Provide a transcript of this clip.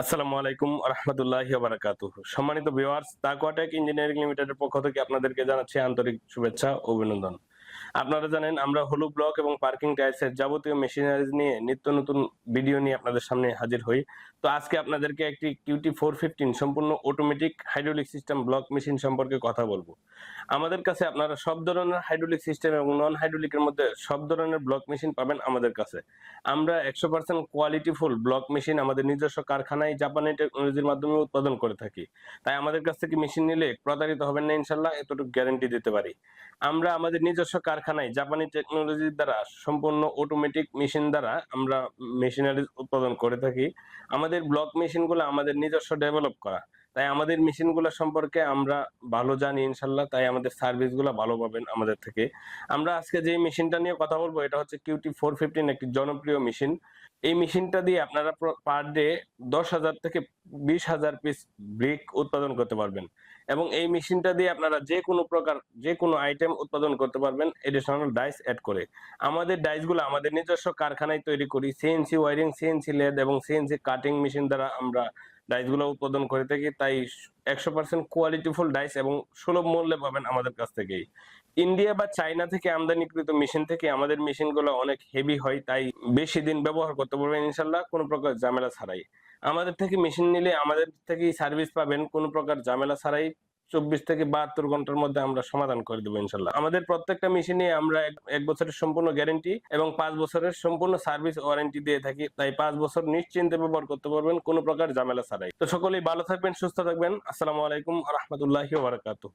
আসসালামু আলাইকুম রহমতুল্লাহ বারাকাত সম্মানিত ভিওয়ার্স তাকওয়াটেক ইঞ্জিনিয়ারিং লিমিটেডের পক্ষ থেকে আপনাদেরকে জানাচ্ছি আন্তরিক শুভেচ্ছা অভিনন্দন। আপনারা জানেন, আমরা হলু ব্লক এবং পার্কিং টাইলসের যাবতীয় মেশিনারিজ নিয়ে নিত্য নতুন ভিডিও নিয়ে আপনাদের সামনে হাজির হই। তো আজকে আপনাদেরকে একটি কিউটি ফোর ফিফটিন সম্পূর্ণ automatic hydraulic system block machine সম্পর্কে কথা বলব। আমাদের কাছে আপনারা সব ধরনের হাইড্রোলিক সিস্টেম এবং নন হাইড্রোলিকের মধ্যে সব ধরনের ব্লক মেশিন পাবেন আমাদের কাছে। আমরা একশো পার্সেন্ট কোয়ালিটিফুল ব্লক মেশিন আমাদের নিজস্ব কারখানায় জাপানি টেকনোলজির মাধ্যমে উৎপাদন করে থাকি। তাই আমাদের কাছ থেকে মেশিন নিলে প্রতারিত হবেন না ইনশাল্লাহ, এতটুকু গ্যারান্টি দিতে পারি। আমরা আমাদের নিজস্ব কারখানায় জাপানি টেকনোলজির দ্বারা সম্পূর্ণ অটোমেটিক মেশিন দ্বারা আমরা মেশিনারি উৎপাদন করে থাকি। আমাদের ব্লক মেশিনগুলো আমাদের নিজস্ব ডেভেলপ করা। তাই আমাদের মেশিনগুলো সম্পর্কে আমরা ভালো জানি ইনশাল্লাহ, তাই আমাদের সার্ভিসগুলো ভালো পাবেন আমাদের থেকে। আমরা আজকে যে মেশিনটা নিয়ে কথা বলব, এটা হচ্ছে কিউটি ফোর ফিফটিন একটি জনপ্রিয় মেশিন এই মেশিনটা দিয়ে আপনারা পার ডে দশ হাজার থেকে বিশ হাজার পিস ব্রিক উৎপাদন করতে পারবেন। এবং এই মেশিনটা দিয়ে আপনারা যে কোনো প্রকার, যে কোনো আইটেম উৎপাদন করতে পারবেন এডিশনাল ডাইস অ্যাড করে। আমাদের ডাইসগুলো আমাদের নিজস্ব কারখানায় তৈরি করি সিএনসি ওয়ারিং সিএনসি লেদ এবং সিএনসি কাটিং মেশিন দ্বারা আমরা ডাইসগুলো উৎপাদন করে থাকি, তাই একশো পার্সেন্ট কোয়ালিটিফুল ডাইস এবং সুলভ মূল্যে পাবেন আমাদের কাছ থেকেই। ইন্ডিয়া বা চাইনা থেকে আমদানিকৃত মেশিন থেকে আমাদের মেশিনগুলো অনেক হেভি হয়, তাই বেশি দিন ব্যবহার করতে পারবেন ইনশাল্লাহ, কোনো প্রকার ঝামেলা ছাড়াই। আমাদের থেকে মেশিন নিলে আমাদের থেকেই সার্ভিস পাবেন, কোনো প্রকার ঝামেলা ছাড়াই। চব্বিশ থেকে বাহাত্তর ঘণ্টার মধ্যে আমরা সমাধান করে দেবো ইনশাল্লাহ। আমাদের প্রত্যেকটা মেশিনে আমরা এক- বছরের সম্পূর্ণ গ্যারেন্টি এবং পাঁচ বছরের সম্পূর্ণ সার্ভিস ওয়ারেন্টি দিয়ে থাকি। তাই পাঁচ বছর নিশ্চিন্তে ব্যবহার করতে পারবেন, কোনো প্রকার ঝামেলা ছাড়াই। তো সকলেই ভালো থাকবেন, সুস্থ থাকবেন। আসসালামু আলাইকুম রহমতুল্লাহ বারাকাতু